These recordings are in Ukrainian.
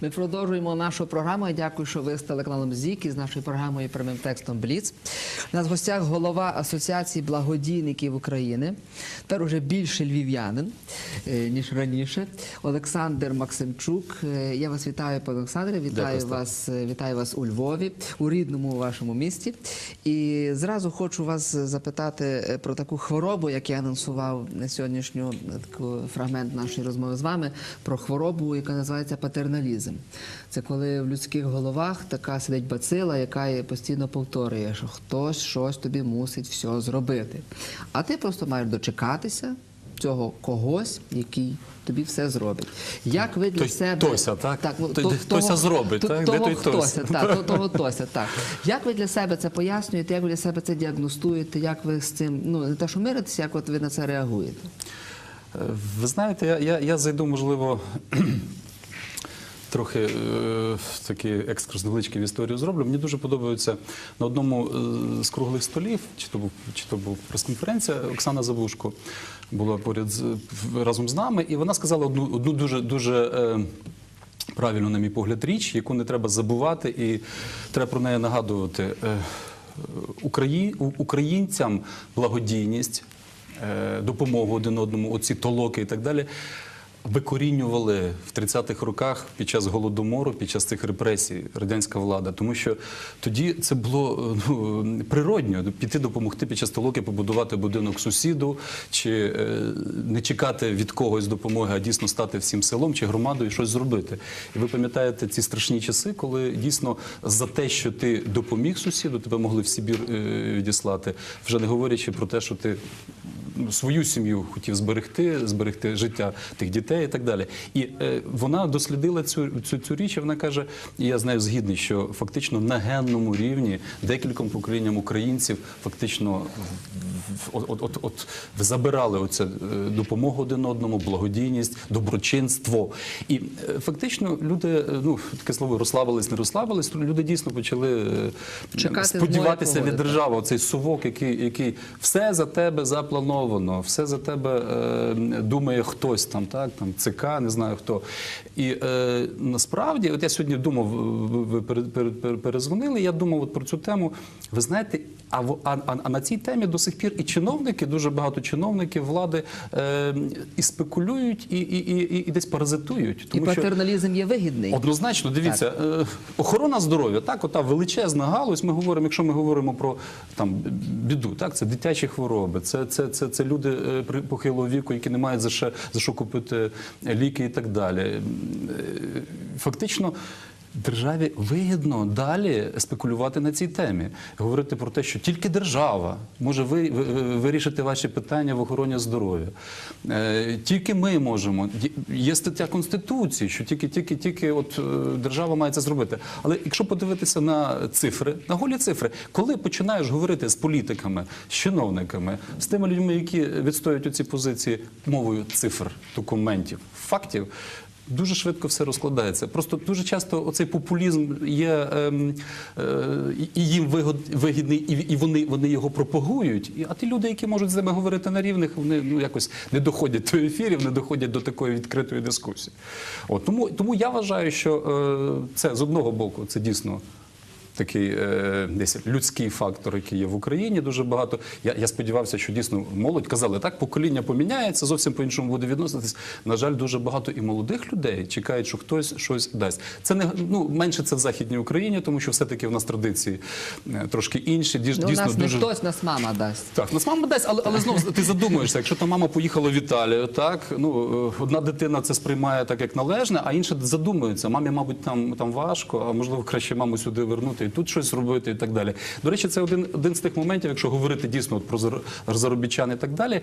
Ми продовжуємо нашу програму. Я Дякую, що ви з телеканалом ЗІК і з нашою програмою прямим текстом Бліц. У нас в гостях голова Асоціації благодійників України. Тепер уже більше львів'янин, е, ніж раніше. Олександр Максимчук. Е, Я вас вітаю, пане Олександре. Вітаю Дякую, вас, е, вітаю вас у Львові, у рідному вашому місті. І зразу хочу вас запитати про таку хворобу, як я анонсував на сьогоднішню таку фрагмент нашої розмови з вами, про хворобу, яка називається патерналізм. Це коли в людських головах така сидить бацила, яка постійно повторює, що хтось щось тобі мусить все зробити. А ти просто маєш дочекатися цього когось, який тобі все зробить. Як ви для Той себе Тося, так? ну, Тося зробить, то- так? Де той Тося, Тося? так, то- того Тося, так. Як ви для себе це пояснюєте, як ви для себе це діагностуєте, як ви з цим, ну не те, що миритеся, як от ви на це реагуєте? Е, Ви знаєте, я, я, я зайду, можливо, трохи е, в такий екскурс невеличкий в історію зроблю. Мені дуже подобається на одному е, з круглих столів, чи то був чи то був прес-конференція, Оксана Завушко була поряд з, разом з нами, і вона сказала одну, одну дуже дуже. Е, Правильно, на мій погляд, річ, яку не треба забувати, і треба про неї нагадувати. Е, Украї... Українцям благодійність, е, допомогу один одному, оці толоки і так далі. Викорінювали в 30-х роках під час голодомору, під час цих репресій радянська влада, тому що тоді це було е, ну, природньо піти допомогти під час толоки побудувати будинок сусіду, чи е, не чекати від когось допомоги, а дійсно стати всім селом чи громадою і щось зробити. І ви пам'ятаєте ці страшні часи, коли дійсно за те, що ти допоміг сусіду, тебе могли в Сибір е, відіслати, вже не говорячи про те, що ти свою сім'ю хотів зберегти, зберегти життя тих дітей і так далі. І е, вона дослідила цю, цю, цю річ, і вона каже, і я з нею згідний, що фактично на генному рівні декільком поколінням українців фактично от, от, от, от забирали оце е, допомогу один одному, благодійність, доброчинство. І е, фактично люди, е, ну таке слово розслабились, не розслабились, люди дійсно почали Чекати сподіватися від держави, оцей совок, який, який все за тебе заплановано, все за тебе е, думає хтось там, так там ЦК, не знаю хто. І е, насправді, от я сьогодні думав, ви ви пере- пере- пере- перезвонили. Я думав от про цю тему. Ви знаєте, а, в- а, а, а на цій темі до сих пір і чиновники, дуже багато чиновників влади е, і спекулюють, і, і, і, і десь паразитують. І Тому що патерналізм є вигідний. Однозначно, дивіться, е, охорона здоров'я, так, ота величезна галузь. Ми говоримо, якщо ми говоримо про там біду, так це дитячі хвороби, це, це, це, це люди е, похилого віку, які не мають за що, за що купити ліки і так далі. Е, Фактично. Державі вигідно далі спекулювати на цій темі, говорити про те, що тільки держава може ви, ви- ви- вирішити ваші питання в охороні здоров'я. Е, тільки ми можемо. Є стаття Конституції, що тільки, тільки, тільки от, е, держава має це зробити. Але якщо подивитися на цифри, на голі цифри, коли починаєш говорити з політиками, з чиновниками, з тими людьми, які відстоюють оці позиції мовою цифр, документів, фактів. Дуже швидко все розкладається. Просто дуже часто оцей популізм є ем, е, і їм вигод- вигідний, і, і вони, вони його пропагують. А ті люди, які можуть з ними говорити на рівних, вони ну якось не доходять до ефірів, не доходять до такої відкритої дискусії. От тому, тому я вважаю, що е, це з одного боку це дійсно. Такий е, десь людський фактор, який є в Україні, дуже багато. Я, я сподівався, що дійсно молодь казали, так покоління поміняється, зовсім по-іншому буде відноситись. На жаль, дуже багато і молодих людей чекають, що хтось щось дасть. Це не ну менше це в західній Україні, тому що все-таки в нас традиції е, трошки інші. Діж- Ну, у дійсно нас не дуже хтось, нас мама дасть. так, нас мама дасть, але, але знову ти задумуєшся, якщо там мама поїхала в Італію, так ну е, одна дитина це сприймає так, як належне, а інша задумується. Мамі, мабуть, там, там важко, а можливо краще маму сюди вернути і тут щось робити, і так далі. До речі, це один, один з тих моментів, якщо говорити дійсно от про зар- заробітчан і так далі.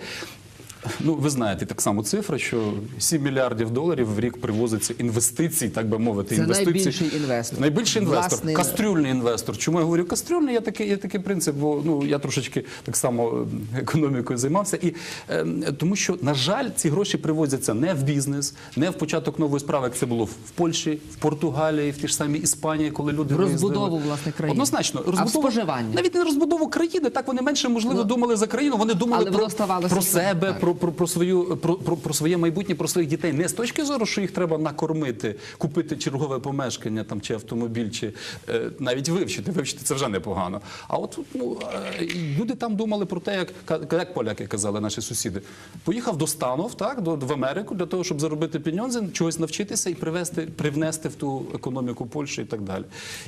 Ну, ви знаєте так само цифра, що 7 мільярдів доларів в рік привозиться інвестицій, так би мовити. Це інвестицій. найбільший інвестор. Найбільший інвестор. Власний- Кастрюльний інвестор. Чому я говорю кастрюльний? Є такий, є такий принцип, бо ну я трошечки так само е, економікою займався. І е, тому, що на жаль, ці гроші привозяться не в бізнес, не в початок нової справи, як це було в Польщі, в Португалії, в ті ж самі Іспанії, коли люди В розбудову, власне, країни. Однозначно, А в споживання? навіть не розбудову країни. Так вони менше можливо Ну, думали за країну. Вони думали про, про себе, так. про, про, про, про, свою, про, про, про своє майбутнє, про своїх дітей не з точки зору, що їх треба накормити, купити чергове помешкання там, чи автомобіль, чи е, навіть вивчити. Вивчити це вже непогано. А от ну, е, люди там думали про те, як, як поляки казали, наші сусіди. Поїхав до Станов, так, до, в Америку для того, щоб заробити пеньонзи, чогось навчитися і привести, привнести в ту економіку Польщі і так далі.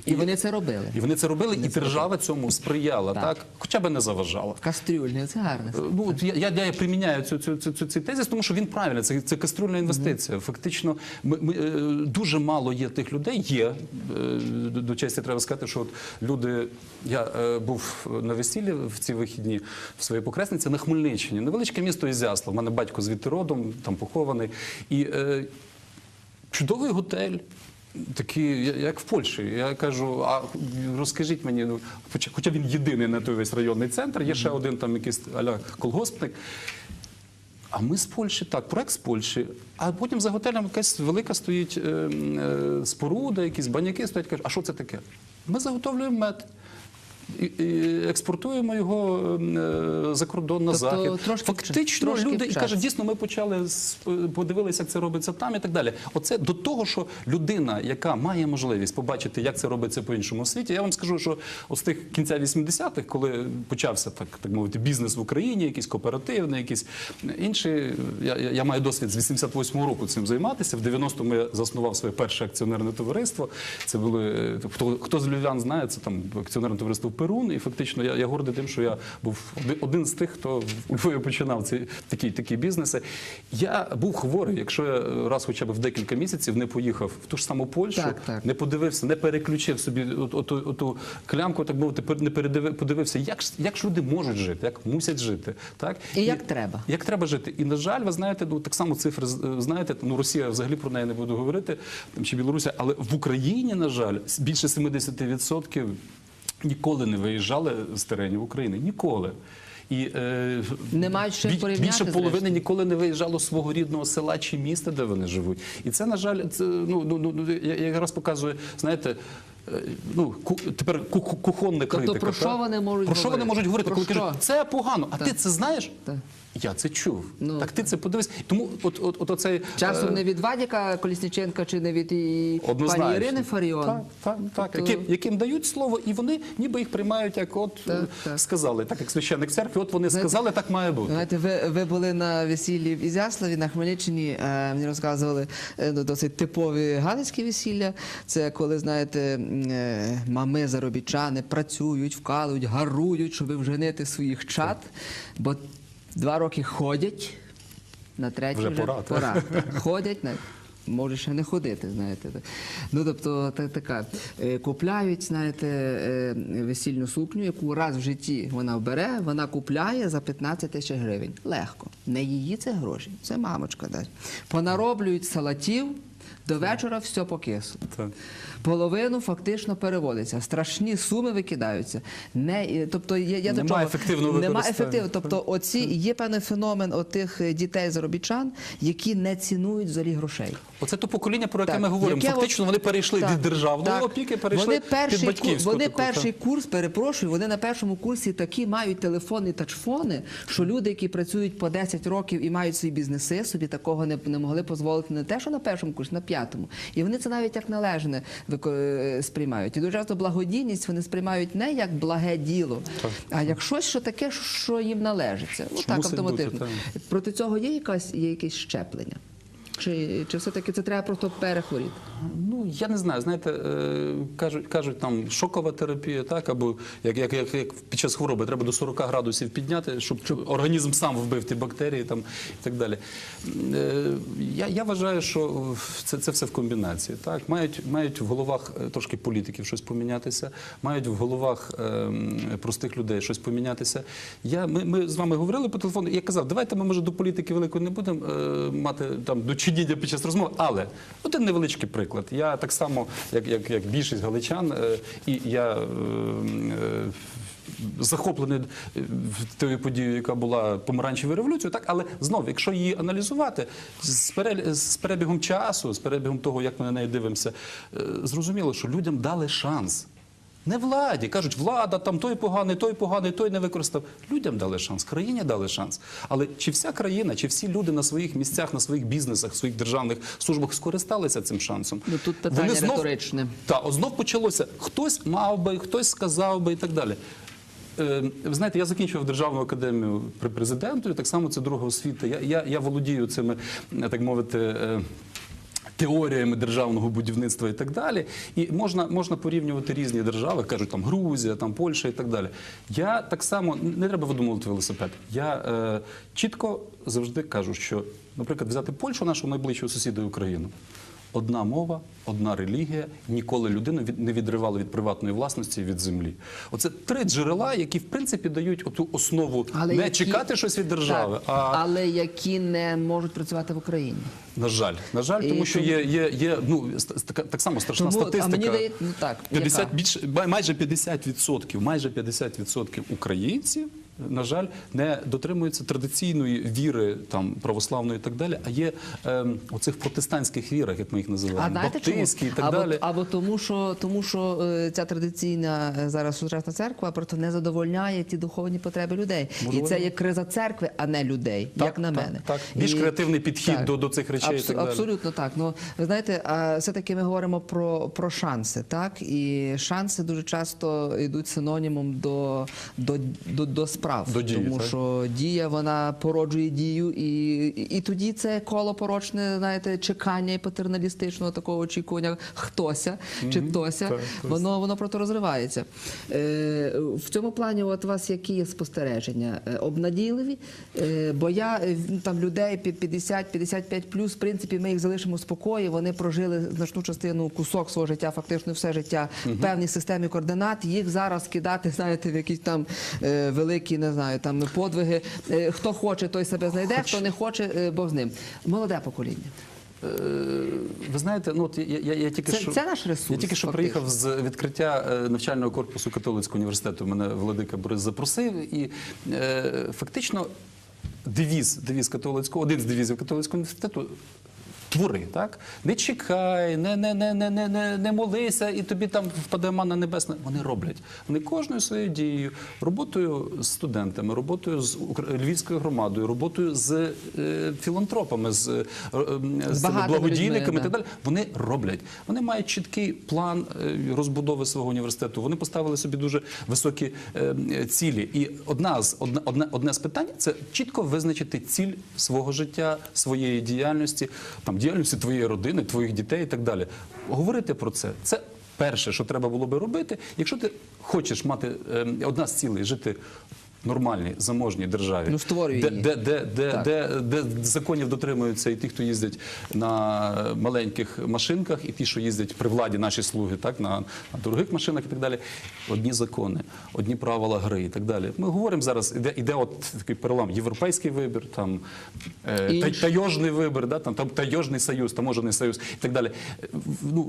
І вони це робили. І вони це робили, і держава цьому сприяла, Так. так. хоча б не заважала. Кастрюльні, це гарне. Ну, я, я, я приміняю цю, цю, цю, цю, цей тезис, тому що він правильний. Це, це кастрюльна інвестиція. Фактично, ми, ми, е, дуже мало є тих людей. Є е, до, честі треба сказати, що от люди. Я е, був на весіллі в ці вихідні в своїй покресниці на Хмельниччині. Невеличке місто Ізяслав. У мене батько звідти родом, там похований. І е, чудовий готель. Такий, я- як в Польщі. Я кажу, а розкажіть мені, ну, хоча, хоча він єдиний на той весь районний центр, є ще один там якийсь аля колгоспник. А ми з Польщі, так, проект з Польщі. А потім за готелем якась велика стоїть е, е, споруда, якісь баняки стоять. Кажуть, а що це таке? Ми заготовлюємо мед. І, і експортуємо його е, за кордон на Тобто захід. трошки Фактично трошки люди і вчаться. кажуть, дійсно, ми почали з- подивилися, як це робиться там і так далі. Оце до того, що людина, яка має можливість побачити, як це робиться по іншому світі. Я вам скажу, що от з тих кінця 80-х, коли почався так, так мовити, бізнес в Україні, якийсь кооперативний, якісь інші. Я, я, я маю досвід з 88-го року цим займатися. В 90-му я заснував своє перше акціонерне товариство. Це були е, хто, хто з львів'ян знає, це там акціонерне товариство Перун. І фактично я, я гордий тим, що я був один з тих, хто у Львові починав ці такі, такі бізнеси. Я був хворий, якщо я раз хоча б в декілька місяців не поїхав в ту ж саму Польщу, Так, так. не подивився, не переключив собі от- оту, оту клямку, так мовити, не передивив, подивився, як, як ж люди можуть жити, як мусять жити. Так? І як треба. Як треба жити. І, на жаль, ви знаєте, ну, так само цифри е, знаєте, ну, Росія взагалі про неї не буду говорити, там, чи Білорусія, але в Україні, на жаль, більше 70% ніколи не виїжджали з теренів України. Ніколи. І, е, Не чим порівняти, Більше половини зрештою. ніколи не виїжджало з свого рідного села чи міста, де вони живуть. І це, на жаль, це, ну, ну, ну, ну, я, якраз показую, знаєте, е, ну, ку, тепер ку, ку- критика. Тобто про що вони можуть Про що вони можуть говорити, Про коли що? кажуть, це погано, а Так. ти це знаєш? Так. Я це чув. Ну, так ти це подивись. Тому от, от, от оцей... Часом е, не від Вадіка Колісніченка чи не від і пані Ірини Фаріон. Так, так, так. Тобто- Яким, яким дають слово, і вони ніби їх приймають, як от Так, е, так. сказали, так як священник церкви, от вони Знаєте, сказали, так має бути. Знаєте, ви, ви були на весіллі в Ізяславі на Хмельниччині. Е, мені розказували е, ну, досить типові галицькі весілля. Це коли, знаєте, е, мами заробітчани працюють, вкалують, гарують, щоб вженити своїх чад, бо два роки ходять, на третій Вже вже, пора, пора. так. Ходять на. Може ще не ходити, знаєте. Ну, тобто, та, така. Е, Купляють, знаєте, е, весільну сукню, яку раз в житті вона бере, вона купляє за 15 тисяч гривень. Легко. Не її це гроші, це мамочка дасть. Понароблюють салатів, до вечора все покисло. Так. Половину фактично переводиться. Страшні суми викидаються. Не, тобто, я, я до Немає ефективного використання. ефективного. Тобто, оці є певний феномен отих е, дітей заробітчан, які не цінують взагалі грошей. Оце то покоління, про яке Так, ми говоримо. яке Фактично вони перейшли так, від державної опіки, перейшли вони перший, кур- батьківську. Вони таку, перший так. курс, перепрошую, вони на першому курсі такі мають телефони тачфони, що люди, які працюють по 10 років і мають свої бізнеси, собі такого не, не могли дозволити не те, що на першому курсі, на п'ятому. І вони це навіть як належне е, сприймають. І дуже часто благодійність вони сприймають не як благе діло, а як щось, що таке, що їм належиться. Ну так автоматично. Проти цього є якась є якесь щеплення. Чи, чи все-таки це треба просто перехворіти? Ну я не знаю. Знаєте, е, кажуть, кажуть там шокова терапія, так або як, як, як, як під час хвороби треба до 40 градусів підняти, щоб, організм сам вбив ті бактерії там і так далі. Е, Я, я вважаю, що це, це все в комбінації. Так мають, мають в головах е, трошки політиків щось помінятися, мають в головах ем, простих людей щось помінятися. Я ми, ми з вами говорили по телефону. Я казав, давайте ми може до політики великої не будемо е, мати там дочиніння під час розмови, але один невеличкий приклад. Я так само, як, як, як більшість галичан, е, і я. е, е, Захоплений тою подією, яка була помаранчевою революцією, так але знов, якщо її аналізувати з, перебігом часу, з перебігом того, як ми на неї дивимося, зрозуміло, що людям дали шанс. Не владі. Кажуть, влада, там той поганий, той поганий, той не використав. Людям дали шанс, країні дали шанс. Але чи вся країна, чи всі люди на своїх місцях, на своїх бізнесах, своїх державних службах скористалися цим шансом? Ну, тут питання риторичне. Так, от знов почалося. Хтось мав би, хтось сказав би і так далі. Е, Ви знаєте, я закінчував державну академію при президенту, і так само це друга освіта. Я, я, я володію цими, е, так мовити. Теоріями державного будівництва і так далі, і можна, можна порівнювати різні держави, кажуть там Грузія, там Польща і так далі. Я так само не треба видумувати велосипед. Я е, чітко завжди кажу, що, наприклад, взяти Польщу, нашу найближчу сусіду і Україну. Одна мова, одна релігія, ніколи людину не відривали від приватної власності від землі. Оце три джерела, які в принципі дають оту основу не які- чекати щось від держави, Так, а але які не можуть працювати в Україні. на жаль, на жаль, І тому що є, є, є ну так само страшна Тому, статистика. а мені дає, ну так, 50, яка? більше, май- майже 50%, майже 50% українців, на жаль, не дотримуються традиційної віри там православної і так далі, а є ем, оцих протестантських вірах, як ми їх називаємо, баптистські і так або, далі. або тому, що тому, що е, ця традиційна е, зараз сучасна церква просто не задовольняє ті духовні потреби людей. Можливо. І це є криза церкви, а не людей, Так, як на так, мене. так. Більш креативний підхід до- до цих речей і так далі. Абсолютно так. Ну ви знаєте, все-таки ми говоримо про, про шанси, так і шанси дуже часто йдуть синонімом до, до, до, до справ, До дії, тому так? що дія вона породжує дію, і, і, і тоді це коло порочне, знаєте, чекання і патерналістичного такого очікування хтося чи хтося, так, хтось. воно воно просто розривається. Е, в цьому плані, от у вас які є спостереження? Е, обнадійливі? Е, бо я е, там людей під 50-55 плюс, в принципі, ми їх залишимо в спокої. Вони прожили значну частину кусок свого життя, фактично все життя в певній системі координат. Їх зараз кидати, знаєте, в якісь там е, великі, не знаю, там подвиги. Е, хто хоче, той себе знайде, хто не хоче, е, Бог з ним. Молоде покоління. Е, Ви знаєте, ну от я, я, я тільки Це- що це наш ресурс, Я тільки що фактично. приїхав з відкриття навчального корпусу католицького університету. Мене владика Борис запросив, і е, фактично девіз, девіз католицького, один з девізів католицького університету. Твори, так? Не чекай, не, не, не, не, не, не, не молися, і тобі там впаде мана небесна. Вони роблять. Вони кожною своєю дією, роботою з студентами, роботою з львівською громадою, роботою з е, філантропами, з, е, з благодійниками і так далі. Вони роблять. Вони мають чіткий план е, розбудови свого університету. Вони поставили собі дуже високі е, цілі. І одна з одне, одне, одне з питань це чітко визначити ціль свого життя, своєї діяльності, там діяльності твоєї родини, твоїх дітей і так далі. Говорити про це це. Перше, що треба було би робити, якщо ти хочеш мати е, одна з цілей жити нормальній заможній державі, Ну, створюй де, її. де, де, де, де, де законів дотримуються і ті, хто їздять на маленьких машинках, і ті, що їздять при владі, наші слуги, так на, на дорогих машинах і так далі. Одні закони, одні правила гри і так далі. Ми говоримо зараз, іде, іде от такий перелам, європейський вибір, там е, та, тайожний вибір, да, там, там тайожний союз, таможений союз і так далі. Ну,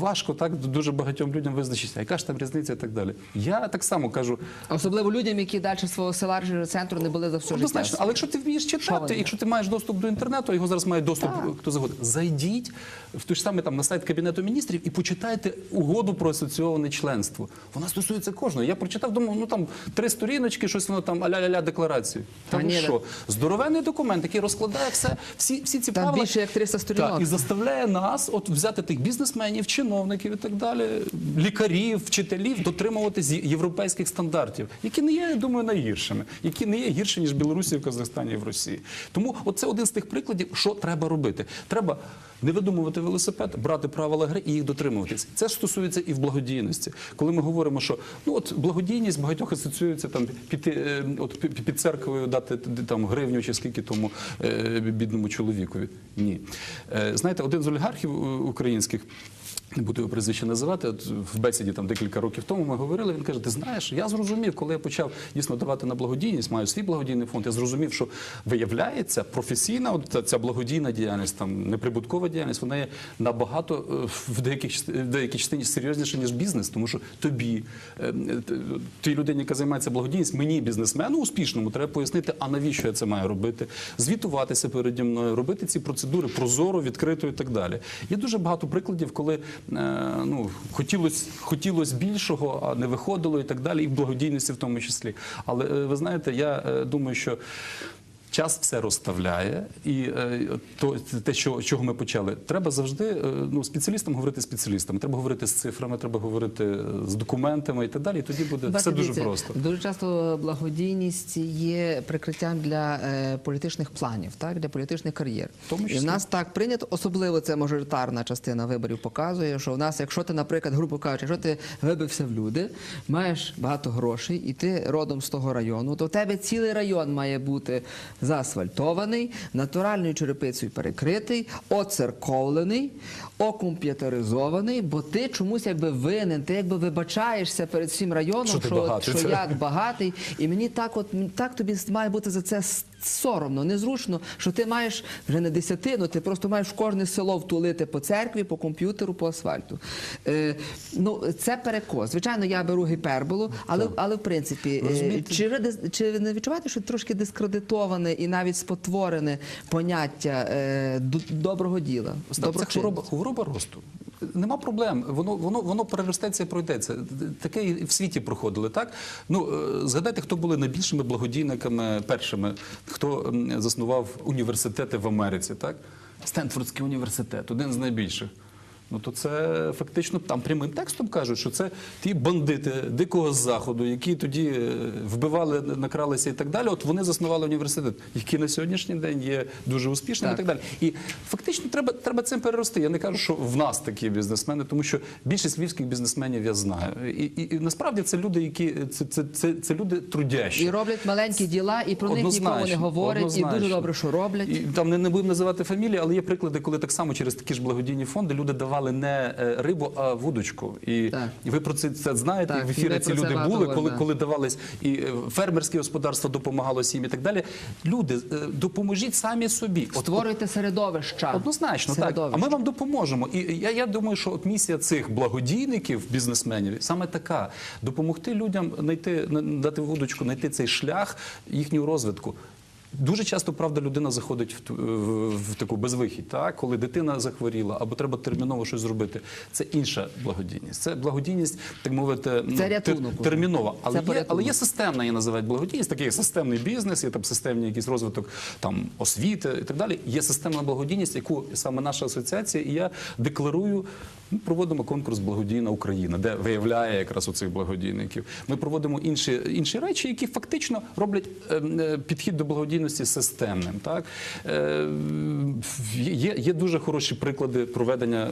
важко так дуже багатьом людям визначитися, яка ж там різниця і так далі. Я так само кажу, Особливо людям, які далі свого села центру не були за все життя. Однозначно, але якщо ти вмієш читати, якщо ти маєш доступ до інтернету, його зараз має доступ Так. хто завгодно, зайдіть в той ж самий там на сайт Кабінету міністрів і почитайте угоду про асоційоване членство. Вона стосується кожного. Я прочитав, думав, ну там три сторіночки, щось воно там аля-ля-ля декларацію. Та Там що? Здоровенний документ, який розкладає все, всі, всі ці Там правила. більше як 300 сторінок. Так, і заставляє нас от взяти тих бізнесменів, чиновників і так далі, лікарів, вчителів дотримуватись європейських стандартів, які не є, я думаю, найгіршими, які не є гірші, ніж Білорусі, в Казахстані і в Росії. Тому це один з тих прикладів, що треба робити. Треба не видумувати велосипед, брати правила гри і їх дотримуватись. Це стосується і в благодійності. Коли ми говоримо, що ну от благодійність багатьох асоціюється там піти е, от під церквою дати там гривню чи скільки тому е, бідному чоловікові. Ні. Е, Знаєте, один з олігархів українських. Не буду його прізвище називати. От в бесіді там декілька років тому ми говорили. Він каже: Ти знаєш, я зрозумів, коли я почав дійсно давати на благодійність, маю свій благодійний фонд. Я зрозумів, що виявляється професійна, от ця- благодійна діяльність, там неприбуткова діяльність, вона є набагато е, в деяких в деякій частині серйозніше ніж бізнес, тому що тобі, е, тій людині, яка займається благодійність, мені бізнесмену успішному, треба пояснити, а навіщо я це маю робити, звітуватися переді мною, робити ці процедури прозоро, відкрито і так далі. Є дуже багато прикладів, коли ну, хотілося хотілось більшого, а не виходило і так далі, і в благодійності в тому числі. Але е, ви знаєте, я е, думаю, що. Час все розставляє, і е, то те, що чого ми почали, треба завжди е, ну спеціалістам говорити спеціалістами. Треба говорити з цифрами, треба говорити е, з документами і так далі. І тоді буде Бачите, все дуже просто. Дуже часто благодійність є прикриттям для е, політичних планів, так для політичних кар'єр. тому І в нас так прийнято, особливо це мажоритарна частина виборів показує, що в нас, якщо ти, наприклад, грубо кажучи, якщо ти вибився в люди, маєш багато грошей, і ти родом з того району, то в тебе цілий район має бути заасфальтований, натуральною черепицею перекритий, оцерковлений, окомп'ютеризований, бо ти чомусь якби винен, ти якби вибачаєшся перед всім районом, Що що, що я багатий, і мені так, от так тобі має бути за це соромно, незручно, що ти маєш вже не десятину, ти просто маєш в кожне село втулити по церкві, по комп'ютеру, по асфальту. Е, ну це перекос. Звичайно, я беру гіперболу, але, але в принципі, е, чи, чи не відчуваєте, що трошки дискредитоване і навіть спотворене поняття е, доброго діла? Доброчинності? Хвороба, росту. Нема проблем. Воно, воно, воно переростеться і пройдеться. Таке і в світі проходили, так? Ну, е, згадайте, хто були найбільшими благодійниками першими, хто заснував університети в Америці, так? Стенфордський університет, один з найбільших. Ну то це фактично там прямим текстом кажуть, що це ті бандити дикого заходу, які тоді е, вбивали, накралися і так далі. От вони заснували університет, який на сьогоднішній день є дуже успішним Так. і так далі. І фактично треба, треба цим перерости. Я не кажу, що в нас такі бізнесмени, тому що більшість львівських бізнесменів я знаю. І, і, і насправді це люди, які це, це, це, це люди трудящі. І роблять маленькі діла, і про них нікому не Однозначно, говорять, і дуже добре, що роблять. І там не, не будемо називати фамілії, але є приклади, коли так само через такі ж благодійні фонди люди давали не е, рибу, а вудочку. І, Так. ви про це, це знаєте. Так, в ефірі ці люди були, коли, давались і е, фермерське господарство допомагало всім і так далі. Люди, е, допоможіть самі собі. Створюйте середовища. Однозначно, так. А ми вам допоможемо. І я, я думаю, що от місія цих благодійників, бізнесменів, саме така: допомогти людям знайти, на- дати вудочку, знайти цей шлях їхнього розвитку. Дуже часто, правда, людина заходить в, в, в таку безвихідь, так? коли дитина захворіла або треба терміново щось зробити. Це інша благодійність. Це благодійність, так мовити, ну, рятунок тер- термінова. Але Це є, але є системна, її називають благодійність, такий системний бізнес, є там системний якийсь розвиток там освіти і так далі. Є системна благодійність, яку саме наша асоціація, і я декларую. Ми проводимо конкурс Благодійна Україна, де виявляє якраз оцих благодійників. Ми проводимо інші, інші речі, які фактично роблять ем, е, підхід до благодійності системним. Так? Е, є, є дуже хороші приклади проведення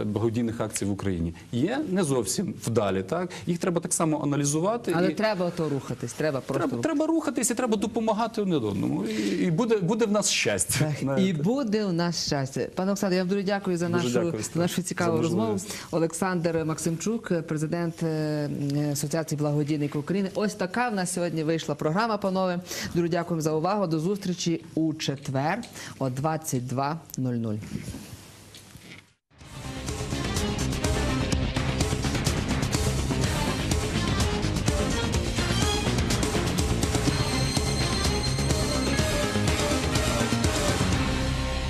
е, благодійних акцій в Україні. Є не зовсім вдалі. Так? Їх треба так само аналізувати. Але і... треба то рухатись, треба просто Треба, треба рухатись і треба допомагати один одному. І, і буде, буде в нас щастя. Так, і буде у нас щастя. Пане Олександре, я вам дуже дякую за Дуже нашу, дякую, за нашу цікаву за розмову. Олександр Максимчук, президент е, Асоціації благодійників України. Ось така в нас сьогодні вийшла програма, панове. Дуже дякуємо за увагу. До зустрічі у четвер о 22.00.